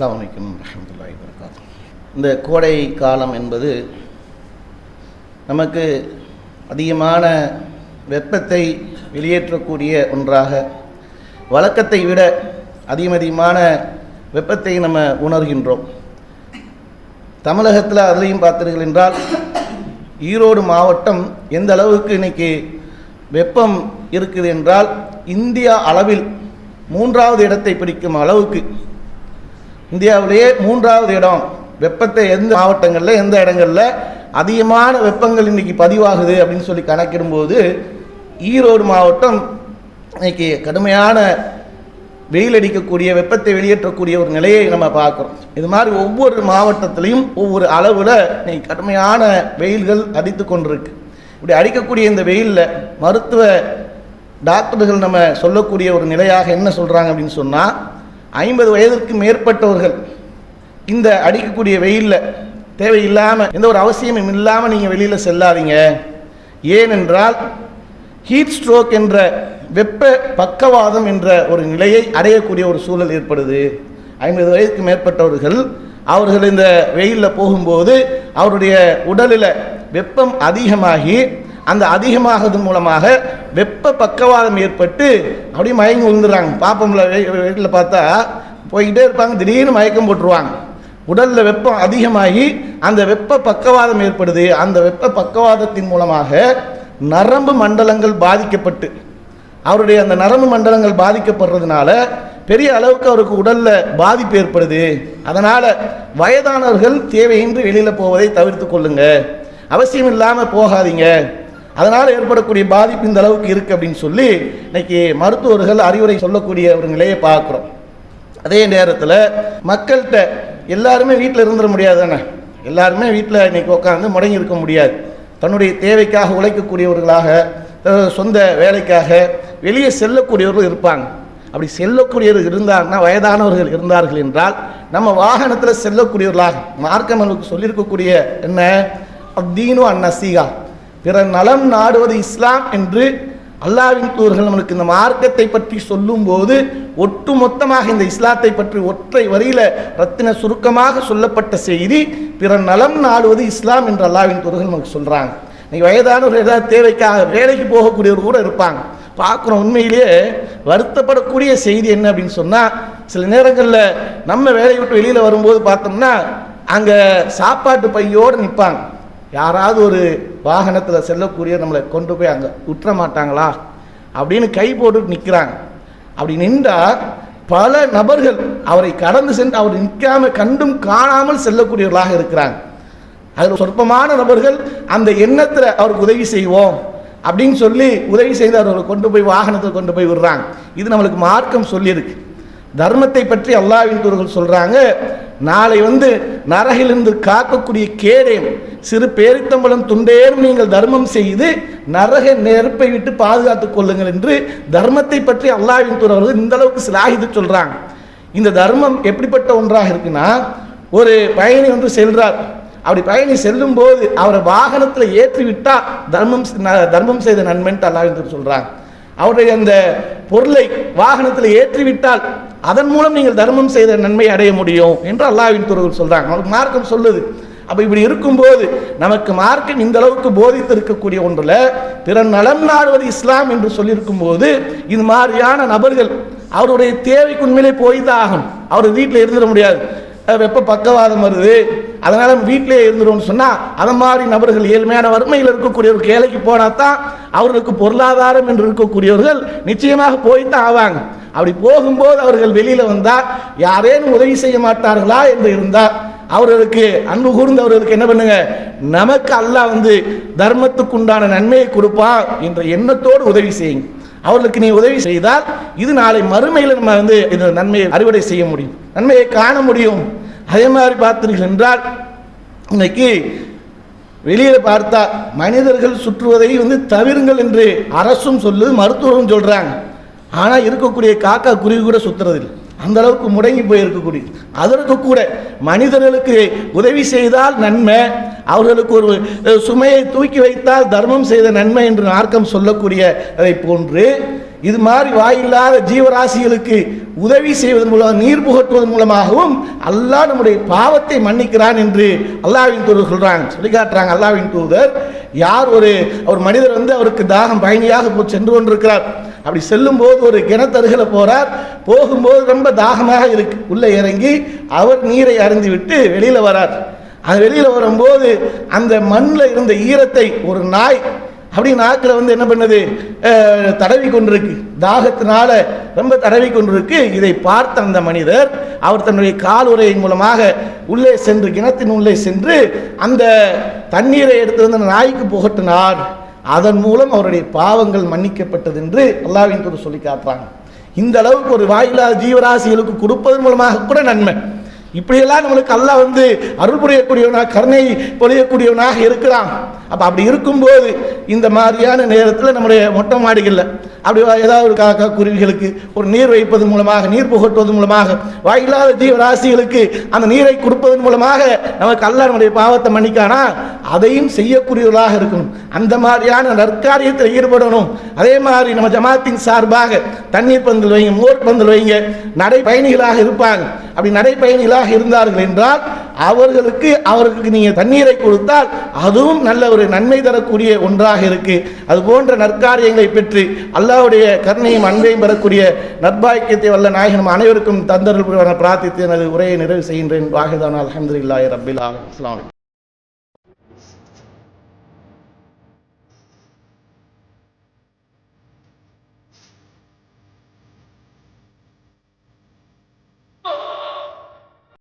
அஸ்லாம் வலைக்கம் ரஹமத்துல்லாஹி வபரகாத்துஹு. இந்த கோடை காலம் என்பது நமக்கு அதிகமான வெப்பத்தை வெளியேற்றக்கூடிய ஒன்றாக வழக்கத்தை விட அதிகம் அதிகமான வெப்பத்தை நம்ம உணர்கின்றோம். தமிழகத்தில் அதுலேயும் பார்த்தீர்கள் என்றால் ஈரோடு மாவட்டம் எந்த அளவுக்கு இன்னைக்கு வெப்பம் இருக்குது என்றால் இந்தியா அளவில் மூன்றாவது இடத்தை பிடிக்கும் அளவுக்கு இந்தியாவிலேயே மூன்றாவது இடம். வெப்பத்தை எந்த மாவட்டங்களில் எந்த இடங்களில் அதிகமான வெப்பங்கள் இன்றைக்கி பதிவாகுது அப்படின்னு சொல்லி கணக்கிடும்போது ஈரோடு மாவட்டம் இன்னைக்கு கடுமையான வெயில் அடிக்கக்கூடிய வெப்பத்தை வெளியேற்றக்கூடிய ஒரு நிலையை நம்ம பார்க்குறோம். இது மாதிரி ஒவ்வொரு மாவட்டத்திலையும் ஒவ்வொரு அளவில் இன்னைக்கு கடுமையான வெயில்கள் அடித்து கொண்டிருக்கு. இப்படி அடிக்கக்கூடிய இந்த வெயிலில் மருத்துவ டாக்டர்கள் நம்ம சொல்லக்கூடிய ஒரு நிலையாக என்ன சொல்கிறாங்க அப்படின்னு சொன்னால் ஐம்பது வயதிற்கு மேற்பட்டவர்கள் இந்த அடிக்கக்கூடிய வெயிலில் தேவையில்லாமல் எந்த ஒரு அவசியமும் இல்லாமல் நீங்கள் வெளியில் செல்லாதீங்க. ஏனென்றால் ஹீட் ஸ்ட்ரோக் என்ற வெப்ப பக்கவாதம் என்ற ஒரு நிலையை அடையக்கூடிய ஒரு சூழல் ஏற்படுது. ஐம்பது வயதுக்கு மேற்பட்டவர்கள் அவர்கள் இந்த வெயிலில் போகும்போது அவருடைய உடலில் வெப்பம் அதிகமாகி அந்த அதிகமாகதன் மூலமாக வெப்ப பக்கவாதம் ஏற்பட்டு அப்படியே மயங்கி விழுந்துடுறாங்க. பாப்பம்ல வீட்டில் பார்த்தா போய்கிட்டே இருப்பாங்க. திடீர்னு மயக்கம் போட்டுருவாங்க. உடலில் வெப்பம் அதிகமாகி அந்த வெப்ப பக்கவாதம் ஏற்படுது. அந்த வெப்ப பக்கவாதத்தின் மூலமாக நரம்பு மண்டலங்கள் பாதிக்கப்பட்டு அவருடைய அந்த நரம்பு மண்டலங்கள் பாதிக்கப்படுறதுனால பெரிய அளவுக்கு அவருக்கு உடலில் பாதிப்பு ஏற்படுது. அதனால் வயதானவர்கள் தேவையின்றி வெளியில் போவதை தவிர்த்து கொள்ளுங்கள் அவசியம் இல்லாமல் போகாதீங்க. அதனால் ஏற்படக்கூடிய பாதிப்பு இந்த அளவுக்கு இருக்குது அப்படின்னு சொல்லி இன்னைக்கு மருத்துவர்கள் அறிவுரை சொல்லக்கூடியவர்களையே பார்க்குறோம். அதே நேரத்தில் மக்கள்கிட்ட எல்லாருமே வீட்டில் இருந்துட முடியாது தானே எல்லாருமே வீட்டில் இன்னைக்கு உட்காந்து முடங்கி இருக்க முடியாது. தன்னுடைய தேவைக்காக உழைக்கக்கூடியவர்களாக சொந்த வேலைக்காக வெளியே செல்லக்கூடியவர்கள் இருப்பாங்க. அப்படி செல்லக்கூடியவர்கள் இருந்தாங்கன்னா வயதானவர்கள் இருந்தார்கள் என்றால் நம்ம வாகனத்தில் செல்லக்கூடியவர்களாக மார்க்கம் நமக்கு சொல்லியிருக்கக்கூடிய என்ன? அத்தீனு அந்நசீகா. பிற நலம் நாடுவது இஸ்லாம் என்று அல்லாவின் தூர்கள் நம்மளுக்கு இந்த மார்க்கத்தை பற்றி சொல்லும்போது ஒட்டுமொத்தமாக இந்த இஸ்லாத்தை பற்றி ஒற்றை வரியில ரத்தின சுருக்கமாக சொல்லப்பட்ட செய்தி பிற நலம் நாடுவது இஸ்லாம் என்று அல்லாவின் தூர்கள் நமக்கு சொல்றாங்க. நீ வயதானவர்கள் ஏதாவது தேவைக்காக வேலைக்கு போகக்கூடியவர் கூட இருப்பாங்க. பார்க்குறோம் உண்மையிலேயே வருத்தப்படக்கூடிய செய்தி என்ன அப்படின்னு சொன்னால் சில நேரங்களில் நம்ம வேலையை விட்டு வெளியில் வரும்போது பார்த்தோம்னா அங்கே சாப்பாட்டு பையோடு நிற்பாங்க யாராவது ஒரு வாகனத்தில் செல்லக்கூடிய நம்மளை கொண்டு போய் அங்கே உற்ற மாட்டாங்களா? அப்படின்னு கை போட்டு நிற்கிறாங்க அப்படி நின்றால் பல நபர்கள் அவரை கடந்து சென்று அவர் நிற்காம கண்டும் காணாமல் செல்லக்கூடியவர்களாக இருக்கிறாங்க. அதில் சொற்பமான நபர்கள் அந்த எண்ணத்தில் அவருக்கு உதவி செய்வோம் அப்படின்னு சொல்லி உதவி செய்து அவர்களை கொண்டு போய் வாகனத்தில் கொண்டு போய் விடுறாங்க. இது நம்மளுக்கு மார்க்கம் சொல்லியிருக்கு. தர்மத்தை பற்றி அல்லாவின் தூர்கள் சொல்கிறாங்க நாளை வந்து நரகிலிருந்து காக்கக்கூடிய கேடயம் சிறு பேரித்தம்பளம் துண்டேறும் நீங்கள் தர்மம் செய்து நரக நெருப்பை விட்டு பாதுகாத்துக் கொள்ளுங்கள் என்று தர்மத்தை பற்றி அல்லாவின் துறவர்கள் இந்த அளவுக்கு சிலாகித்து சொல்றாங்க. இந்த தர்மம் எப்படிப்பட்ட ஒன்றாக இருக்குன்னா ஒரு பயணி வந்து செல்றார். அப்படி பயணி செல்லும் போது அவரை வாகனத்தில் ஏற்றி விட்டால் தர்மம் ந- தர்மம் செய்த நன்மைன்ட்டு அல்லாஹ் சொல்றாங்க. அவருடைய அந்த பொருளை வாகனத்தில் ஏற்றி விட்டால் அதன் மூலம் நீங்கள் தர்மம் செய்த நன்மை அடைய முடியும் என்று அல்லாவின் தூதர்கள் சொல்றாங்க. அவருக்கு மார்க்கம் சொல்லுது. அப்போ இப்படி இருக்கும்போது நமக்கு மார்க்கம் இந்த அளவுக்கு போதித்து இருக்கக்கூடிய ஒன்றில் பிற நலம் நாடுவது இஸ்லாம் என்று சொல்லியிருக்கும் போது இது மாதிரியான நபர்கள் அவருடைய தேவைக்கு உண்மையிலே போய் தான் ஆகணும். அவர் வீட்டில் இருந்துட முடியாது. வெப்ப பக்கவாதம் வருது. அதனால வீட்டிலே இருந்துடும் சொன்னா அதை மாதிரி நபர்கள் ஏழ்மையான வறுமையில் இருக்கக்கூடிய ஒரு போனால் போனா தான் அவர்களுக்கு பொருளாதாரம் என்று இருக்கக்கூடியவர்கள் நிச்சயமாக போய் தான் ஆவாங்க. அப்படி போகும்போது அவர்கள் வெளியில் வந்தால் யாரேனும் உதவி செய்ய மாட்டார்களா? என்று இருந்தால் அவர்களுக்கு அன்பு கூர்ந்தவர்களுக்கு என்ன பண்ணுங்க? நமக்கு அல்லாஹ் வந்து தர்மத்துக்கு உண்டான நன்மையை கொடுப்பான் என்ற எண்ணத்தோடு உதவி செய்யுங்க. அவர்களுக்கு நீ உதவி செய்தால் இது நாளை மறுமையில் நம்ம வந்து இந்த நன்மையை அறுவடை செய்ய முடியும். நன்மையை காண முடியும். அதே மாதிரி பார்த்தீர்கள் என்றால் இன்னைக்கு வெளியில் பார்த்தா மனிதர்கள் சுற்றுவதை வந்து தவிருங்கள் என்று அரசும் சொல்லுது மருத்துவரும் சொல்கிறாங்க ஆனால் இருக்கக்கூடிய காக்கா குருவி கூட சுற்றுறதில்லை அந்த அளவுக்கு முடங்கி போய் அதற்கு கூட மனிதர்களுக்கு உதவி செய்தால் நன்மை. அவர்களுக்கு ஒரு சுமையை தூக்கி வைத்தால் தர்மம் செய்த நன்மை என்று ஆர்க்கம் சொல்லக்கூடிய அதை போன்று இது மாதிரி வாயில்லாத ஜீவராசிகளுக்கு உதவி செய்வதன் மூலம் நீர் புகட்டுவதன் மூலமாகவும் அல்லாஹ் நம்முடைய பாவத்தை மன்னிக்கிறான் என்று அல்லாஹ்வின் தூதர் சொல்கிறாங்க சொல்லி காட்டுறாங்க அல்லாஹ்வின் தூதர். யார் ஒரு ஒரு மனிதர் வந்து அவருக்கு தாகம் பயணியாக சென்று கொண்டிருக்கிறார்? அப்படி செல்லும் போது ஒரு கிணத்தருகில் போகிறார் போகும்போது ரொம்ப தாகமாக இருக்கு. உள்ளே இறங்கி அவர் நீரை அருந்தி விட்டு வெளியில் வரார். அது வெளியில் வரும்போது அந்த மண்ணில் இருந்த ஈரத்தை ஒரு நாய் அப்படி நாக்கில் வந்து என்ன பண்ணுது? தடவி கொண்டிருக்கு. தாகத்தினால ரொம்ப தடவி கொண்டிருக்கு. இதை பார்த்த அந்த மனிதர் அவர் தன்னுடைய கால் உரையின் மூலமாக உள்ளே சென்று கிணத்தின் உள்ளே சென்று அந்த தண்ணீரை எடுத்து வந்து அந்த நாய்க்கு புகட்டினார். அதன் மூலம் அவருடைய பாவங்கள் மன்னிக்கப்பட்டது என்று அல்லாவின் தூதர் சொல்லி காட்டுறாங்க. இந்த அளவுக்கு ஒரு வாயில்லாத ஜீவராசிகளுக்கு கொடுப்பதன் மூலமாக கூட நன்மை. இப்படியெல்லாம் நம்மளுக்கு அல்ல வந்து அருள் புரியக்கூடியவனாக கருணை பொழியக்கூடியவனாக இருக்கிறான். அப்போ அப்படி இருக்கும்போது இந்த மாதிரியான நேரத்தில் நம்முடைய மொட்டை மாடிகளில் அப்படி ஏதாவது ஒரு காக்கா குருவிகளுக்கு ஒரு நீர் வைப்பது மூலமாக நீர் புகட்டுவதன் மூலமாக வாயில்லாத ஜீவராசிகளுக்கு அந்த நீரை கொடுப்பதன் மூலமாக நமக்கு அல்ல நம்முடைய பாவத்தை மன்னிக்கானா அதையும் செய்யக்கூடியவர்களாக இருக்கணும். அந்த மாதிரியான நற்காரியத்தில் ஈடுபடணும். அதே மாதிரி நம்ம ஜமாத்தின் சார்பாக தண்ணீர் பந்தல் வைங்க மோர் பந்தல் வைங்க. நடை பயணிகளாக இருப்பாங்க. அப்படி நல்லவர்களாக இருந்தார்கள் என்றால் அவர்களுக்கு அவர்களுக்கு நீங்கள் தண்ணீரை கொடுத்தால் அதுவும் நல்ல ஒரு நன்மை தரக்கூடிய ஒன்றாக இருக்கு. அது போன்ற நற்காரியங்களை பெற்று அல்லாவுடைய கருணையும் அன்பையும் பெறக்கூடிய நற்பாக்கியத்தை வல்ல நாயகனும் அனைவருக்கும் தந்தர்கள் பிரார்த்தித்து எனது உரையை நிறைவு செய்கின்றேன். வாகிதான அலமதுல்லாஹி ரபில் அஸ்லாம்